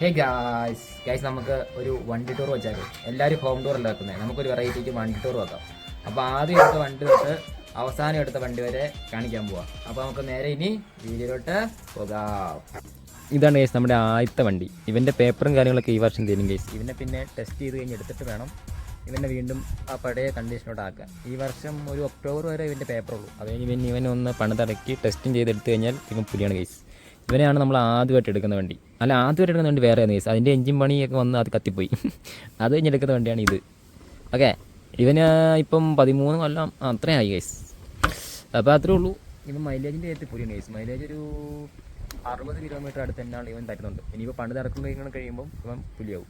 Hey guys guys നമുക്ക് ഒരു വണ്ടി ടൂർ വെച്ചാലോ എല്ലാവരും ഹോം ടൂർ അല്ല വെക്കുന്നത് നമുക്കൊരു വെറൈറ്റിക്ക് വണ്ടി ടൂർ വെക്കാം. അപ്പോൾ ആദ്യം എടുത്ത വണ്ടി തൊട്ട് അവസാനം എടുത്ത വണ്ടി വരെ കാണിക്കാൻ പോവാം. അപ്പോൾ നമുക്ക് നേരെ ഇനി വീഡിയോയിലോട്ട് പോകാം. ഇതാണ് ഗേസ് നമ്മുടെ ആദ്യത്തെ വണ്ടി. ഇവന്റെ പേപ്പറും കാര്യങ്ങളൊക്കെ ഈ വർഷം തരും ഗേസ് ഇവനെ പിന്നെ ടെസ്റ്റ് ചെയ്ത് കഴിഞ്ഞ് എടുത്തിട്ട് വേണം ഇവനെ വീണ്ടും ആ പഴയ കണ്ടീഷനോട് ആക്കാൻ. ഈ വർഷം ഒരു ഒക്ടോബർ വരെ ഇവന്റെ പേപ്പറുള്ളൂ അത് കഴിഞ്ഞ് പിന്നെ ഇവൻ ഒന്ന് പണിതടക്കി ടെസ്റ്റും ചെയ്ത് എടുത്തു കഴിഞ്ഞാൽ ഇവൻ പുലിയാണ് ഗൈസ് ഇവനെയാണ് നമ്മൾ ആദ്യമായിട്ട് എടുക്കുന്ന വണ്ടി. അല്ല ആദ്യമായിട്ട് എടുക്കുന്ന വണ്ടി വേറെ ഗൈസ് അതിന്റെ എഞ്ചിൻ പണിയൊക്കെ വന്ന് അത് കത്തിപ്പോയി. അത് കഴിഞ്ഞ് എടുക്കുന്ന വണ്ടിയാണ് ഇത്. ഓക്കെ ഇവന് ഇപ്പം പതിമൂന്ന് കൊല്ലം അത്രയും ആയി ഗൈസ് അപ്പോൾ അത്രേ ഉള്ളൂ. ഇവൻ മൈലേജിന്റെ കാര്യത്തിൽ പോലും ഗൈസ് മൈലേജ് ഒരു അറുപത് കിലോമീറ്റർ അടുത്ത് തന്നെയാണ് ഇവൻ തരുന്നുണ്ട് ഇനിയിപ്പോൾ പണ്ട് തിറക്കുന്ന കഴിയുമ്പോൾ കഴിയുമ്പം ഇവൻ പുലിയാവും.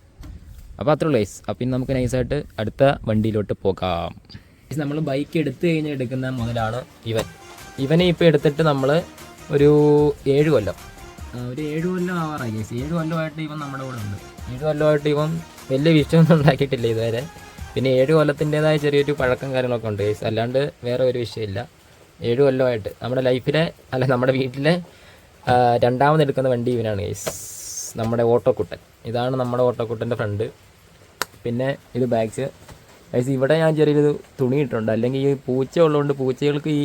അപ്പോൾ അത്രേ ഉള്ളൂ ഗൈസ് അപ്പം ഇനി നമുക്ക് നൈസായിട്ട് അടുത്ത വണ്ടിയിലോട്ട് പോകാം. നമ്മൾ ബൈക്ക് എടുത്തു കഴിഞ്ഞ് എടുക്കുന്ന മുതലാണ് ഇവൻ. ഇവനെ ഇപ്പോൾ എടുത്തിട്ട് നമ്മൾ ഒരു ഏഴ് കൊല്ലം. ഒരു ഏഴ് കൊല്ലം ആവാറായി ഗൈസ് ഏഴ് കൊല്ലമായിട്ട് ഇവൻ നമ്മുടെ കൂടെ ഉണ്ട്. ഏഴ് കൊല്ലമായിട്ട് ഇവൻ വലിയ വിഷയമൊന്നും ഉണ്ടാക്കിയിട്ടില്ല ഇതുവരെ. പിന്നെ ഏഴ് കൊല്ലത്തിന്റെതായ ചെറിയൊരു പഴക്കം കാര്യങ്ങളൊക്കെ ഉണ്ട് ഗൈസ് അല്ലാണ്ട് വേറെ ഒരു വിഷയമില്ല. ഏഴ് കൊല്ലമായിട്ട് നമ്മുടെ ലൈഫിലെ അല്ല നമ്മുടെ വീട്ടിലെ രണ്ടാമത് എടുക്കുന്ന വണ്ടി ഇവനാണ് ഗൈസ് നമ്മുടെ ഓട്ടോക്കുട്ടൻ. ഇതാണ് നമ്മുടെ ഓട്ടോക്കുട്ടന്റെ ഫ്രണ്ട്. പിന്നെ ഇത് ബാഗ്സ്. ഗൈസ് ഇവിടെ ഞാൻ ചെറിയൊരു തുണി ഇട്ടിട്ടുണ്ട്. അല്ലെങ്കിൽ ഈ പൂച്ച ഉള്ളതുകൊണ്ട് പൂച്ചകൾക്ക് ഈ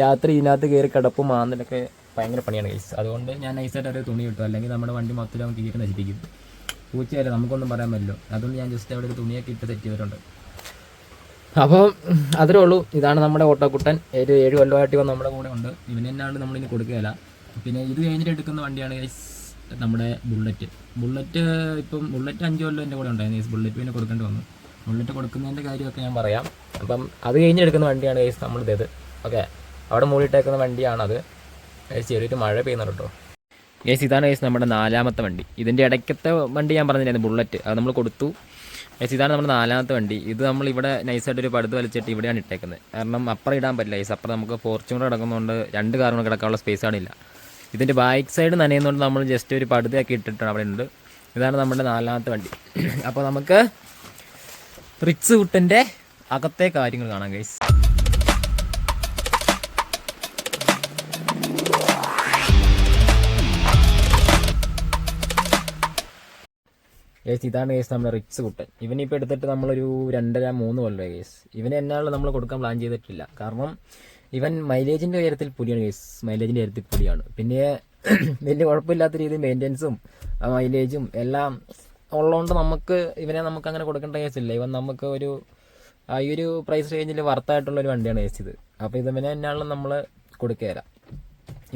രാത്രി ഇതിനകത്ത് കയറി കിടപ്പും മാന്തലൊക്കെ ഭയങ്കര പണിയാണ് ഗൈസ് അതുകൊണ്ട് ഞാൻ നൈസായിട്ട് ഒരു തുണി ഇട്ടു. അല്ലെങ്കിൽ നമ്മുടെ വണ്ടി മൊത്തം അവൻ കീറി നശിപ്പിക്കും പൂച്ചയല്ല നമുക്കൊന്നും പറയാൻ പറ്റില്ലോ. അതുകൊണ്ട് ഞാൻ ജസ്റ്റ് അവിടെ ഒരു തുണിയൊക്കെ ഇട്ട് തെറ്റി വരുന്നുണ്ട് അപ്പോൾ അത്രേ ഉള്ളൂ. ഇതാണ് നമ്മുടെ ഓട്ടോക്കുട്ടൻ. ഒരു ഏഴ് കൊല്ലമായിട്ട് ഇവൻ നമ്മുടെ കൂടെ ഉണ്ട്. ഇവന് തന്നെയാണ് നമ്മളിനി കൊടുക്കുകയില്ല. പിന്നെ ഇത് കഴിഞ്ഞിട്ട് എടുക്കുന്ന വണ്ടിയാണ് ഗൈസ് നമ്മുടെ ബുള്ളറ്റ് ബുള്ളറ്റ് ഇപ്പം ബുള്ളറ്റ് അഞ്ച് കൊല്ലം എന്റെ കൂടെ ഉണ്ടായിരുന്നു ഗൈസ് ബുള്ളറ്റ് പിന്നെ കൊടുക്കേണ്ടി വന്നു. ബുള്ളറ്റ് കൊടുക്കുന്നതിന്റെ കാര്യമൊക്കെ ഞാൻ പറയാം. അപ്പം അത് കഴിഞ്ഞെടുക്കുന്ന വണ്ടിയാണ് ഗൈസ് നമ്മളിത്. ഓക്കെ അവിടെ മൂടിയിട്ടേക്കുന്ന വണ്ടിയാണത്. ചെറിയൊരു മഴ പെയ്യുന്നുണ്ട് കേട്ടോ. ഏസ് ഇതാണ് ഏസ് നമ്മുടെ നാലാമത്തെ വണ്ടി. ഇതിന്റെ ഇടയ്ക്കത്തെ വണ്ടി ഞാൻ പറഞ്ഞില്ലായിരുന്നു ബുള്ളറ്റ് അത് നമ്മൾ കൊടുത്തു. ഏസ് ഇതാണ് നമ്മുടെ നാലാമത്തെ വണ്ടി. ഇത് നമ്മൾ ഇവിടെ നൈസായിട്ട് ഒരു പടുത്ത് വലിച്ചിട്ട് ഇവിടെയാണ് ഇട്ടേക്കുന്നത്. കാരണം അപ്പുറം ഇടാൻ പറ്റില്ല ഏസ് അപ്പുറം നമുക്ക് ഫോർച്യൂണർ കിടക്കുന്നതുകൊണ്ട് രണ്ട് കാറുകൾ കിടക്കാനുള്ള സ്പേസ് ആണില്ല. ഇതിന്റെ ബാക്ക് സൈഡ് നനയുന്നതുകൊണ്ട് നമ്മൾ ജസ്റ്റ് ഒരു പടുതയാക്കി ഇട്ടിട്ടാണ് അവിടെ ഉണ്ട്. ഇതാണ് നമ്മുടെ നാലാമത്തെ വണ്ടി. അപ്പോൾ നമുക്ക് റിക്സ് കുട്ടന്റെ അകത്തെ കാര്യങ്ങൾ കാണാം ഗൈസ് കേസ് ഇതാണ് കേസ് നമ്മുടെ റിക്സ് കുട്ടൻ. ഇവനിപ്പോൾ എടുത്തിട്ട് നമ്മളൊരു രണ്ടര മൂന്ന് കൊല്ലമായി കേസ് ഇവന് എന്നാലും നമ്മൾ കൊടുക്കാൻ പ്ലാൻ ചെയ്തിട്ടില്ല. കാരണം ഇവൻ മൈലേജിന്റെ കാര്യത്തിൽ പുലിയാണ് കേസ് മൈലേജിന്റെ കാര്യത്തിൽ പുലിയാണ്. പിന്നെ വലിയ കുഴപ്പമില്ലാത്ത രീതിയിൽ മെയിന്റെനൻസും മൈലേജും എല്ലാം ഉള്ളതുകൊണ്ട് നമുക്ക് ഇവനെ നമുക്ക് അങ്ങനെ കൊടുക്കേണ്ട കേസില്ല ഇവൻ നമുക്ക് ഒരു ഈ ഒരു പ്രൈസ് റേഞ്ചിൽ വർത്തായിട്ടുള്ള ഒരു വണ്ടിയാണ് കേസ് ഇത്. അപ്പോൾ ഇതവനെ എന്നാലും നമ്മൾ കൊടുക്കുകയില്ല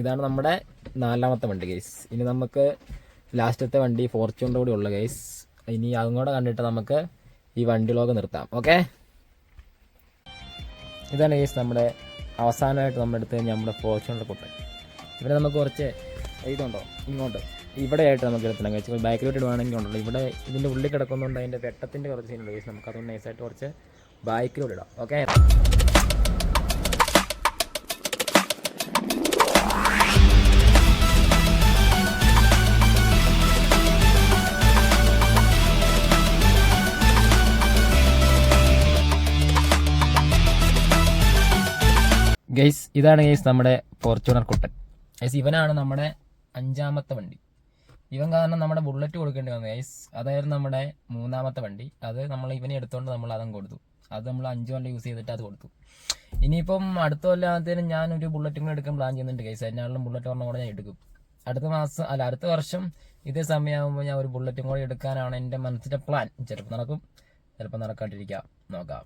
ഇതാണ് നമ്മുടെ നാലാമത്തെ വണ്ടി കേസ് ഇനി നമുക്ക് ലാസ്റ്റത്തെ വണ്ടി ഫോർച്യൂണർ കൂടി ഉള്ള ഗൈസ് ഇനി അതും കൂടെ കണ്ടിട്ട് നമുക്ക് ഈ വണ്ടിയിലൊക്കെ നിർത്താം ഓക്കെ ഇതാണ് ഗൈസ് നമ്മുടെ അവസാനമായിട്ട് നമ്മുടെ അടുത്ത് നമ്മുടെ ഫോർച്യൂണർ കുട്ടൻ. ഇവിടെ നമുക്ക് കുറച്ച് ഇതുണ്ടോ? ഇങ്ങോട്ട്. ഇവിടെ ആയിട്ട് നമുക്ക് എടുത്തണം കഴിച്ച് ബാക്കിലോട്ട് ഇടുവാണെങ്കിൽ ഉണ്ടല്ലോ. ഇവിടെ ഇതിന്റെ ഉള്ളിൽ കിടക്കുന്നുണ്ട് അതിന്റെ വെട്ടത്തിന്റെ കുറച്ച് സീനുണ്ട് ഗൈസ് നമുക്ക് അതുകൊണ്ട് നൈസായിട്ട് കുറച്ച് ബാക്കിലോട്ട് ഇടാം ഓക്കെ ഗൈസ് ഇതാണ് ഗെയ്സ് നമ്മുടെ ഫോർച്യൂണർ കുട്ടൻ. ഗൈസ് ഇവനാണ് നമ്മുടെ അഞ്ചാമത്തെ വണ്ടി. ഇവൻ കാരണം നമ്മുടെ ബുള്ളറ്റ് കൊടുക്കേണ്ടി വന്നു ഗൈസ് അതായിരുന്നു നമ്മുടെ മൂന്നാമത്തെ വണ്ടി. അത് നമ്മൾ ഇവനെ എടുത്തുകൊണ്ട് നമ്മൾ അതും കൊടുത്തു. അത് നമ്മൾ അഞ്ച് കൊല്ലം യൂസ് ചെയ്തിട്ട് അത് കൊടുത്തു. ഇനിയിപ്പം അടുത്ത കൊല്ലത്തേനും ഞാൻ ഒരു ബുള്ളറ്റും കൂടെ എടുക്കാൻ പ്ലാൻ ചെയ്യുന്നുണ്ട് ഗൈസ് അതിനാളും ബുള്ളറ്റ് പറഞ്ഞ കൂടെ ഞാൻ എടുക്കും. അടുത്ത മാസം അല്ല അടുത്ത വർഷം ഇതേ സമയമാകുമ്പോൾ ഞാൻ ഒരു ബുള്ളറ്റും കൂടെ എടുക്കാനാണ് എന്റെ മനസ്സിന്റെ പ്ലാൻ ചിലപ്പോൾ നടക്കും ചിലപ്പോൾ നടക്കാണ്ടിരിക്കാം. നോക്കാം.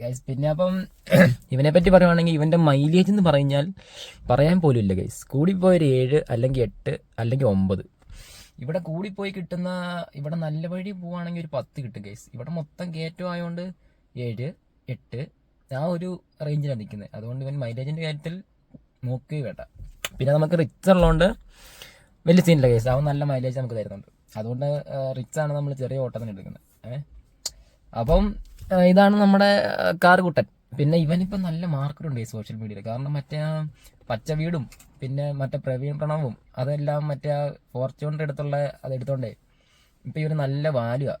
ഗൈസ് പിന്നെ അപ്പം ഇവനെ പറ്റി പറയുവാണെങ്കിൽ ഇവന്റെ മൈലേജ് എന്ന് പറഞ്ഞാൽ പറയാൻ പോലും ഇല്ല ഗൈസ് കൂടിപ്പോയ ഒരു ഏഴ് അല്ലെങ്കിൽ എട്ട് അല്ലെങ്കിൽ ഒമ്പത്. ഇവിടെ കൂടിപ്പോയി കിട്ടുന്ന ഇവിടെ നല്ല വഴി പോവാണെങ്കിൽ ഒരു പത്ത് കിട്ടും ഗൈസ് ഇവിടെ മൊത്തം കയറ്റം ആയതുകൊണ്ട് ഏഴ് എട്ട് ആ ഒരു റേഞ്ചിലാണ് നിൽക്കുന്നത് അതുകൊണ്ട് ഇവൻ മൈലേജിന്റെ കാര്യത്തിൽ നോക്കുകയും വേണ്ട. പിന്നെ നമുക്ക് റിച്ച് ഉള്ളതുകൊണ്ട് വലിയ സീനില്ല കേസ് അവൻ നല്ല മൈലേജ് നമുക്ക് തരുന്നുണ്ട്. അതുകൊണ്ട് റിച്ച് ആണ് നമ്മൾ ചെറിയ ഓട്ടത്തിന് എടുക്കുന്നത് ഏഹ്? അപ്പം ഇതാണ് നമ്മുടെ കാർ കുട്ടൻ പിന്നെ ഇവനിപ്പം നല്ല മാർക്കറ്റുണ്ട് ഈ സോഷ്യൽ മീഡിയയിൽ കാരണം മറ്റേ പച്ച വീടും പിന്നെ മറ്റേ പ്രവീൺ പ്രണവും അതെല്ലാം മറ്റേ ഫോർച്യൂണിന്റെ അടുത്തുള്ള അത് എടുത്തോണ്ടേ ഇപ്പം ഇവന് നല്ല വാല്യൂ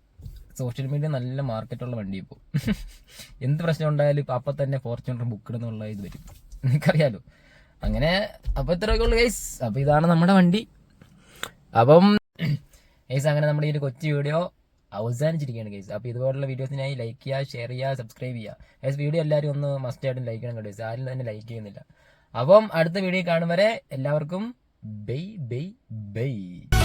സോഷ്യൽ മീഡിയ നല്ല മാർക്കറ്റുള്ള വണ്ടി ഇപ്പോൾ എന്ത് പ്രശ്നം ഉണ്ടായാലും ഇപ്പം അപ്പം തന്നെ ഫോർച്യൂണർ ബുക്ക് എന്നുള്ള ഇത് വരും. നിനക്കറിയാലോ. അങ്ങനെ അപ്പോൾ ഇത്രയൊക്കെ ഉള്ളു ഗൈസ് അപ്പോൾ ഇതാണ് നമ്മുടെ വണ്ടി. അപ്പം ഗൈസ് അങ്ങനെ നമ്മുടെ ഈ ഒരു കൊച്ചു വീഡിയോ അവസാനിച്ചിരിക്കുകയാണ് ഗൈസ് അപ്പോൾ ഇതുപോലുള്ള വീഡിയോസിനായി ലൈക്ക് ചെയ്യുക ഷെയർ ചെയ്യുക സബ്സ്ക്രൈബ് ചെയ്യുക. ഗൈസ് വീഡിയോ എല്ലാവരും ഒന്ന് മസ്റ്റ് ആയിട്ടും ലൈക്ക് ചെയ്യണം കേട്ടോ ആരും തന്നെ ലൈക്ക് ചെയ്യുന്നില്ല. അപ്പം അടുത്ത വീഡിയോ കാണും വരെ എല്ലാവർക്കും ബൈ ബൈ ബൈ.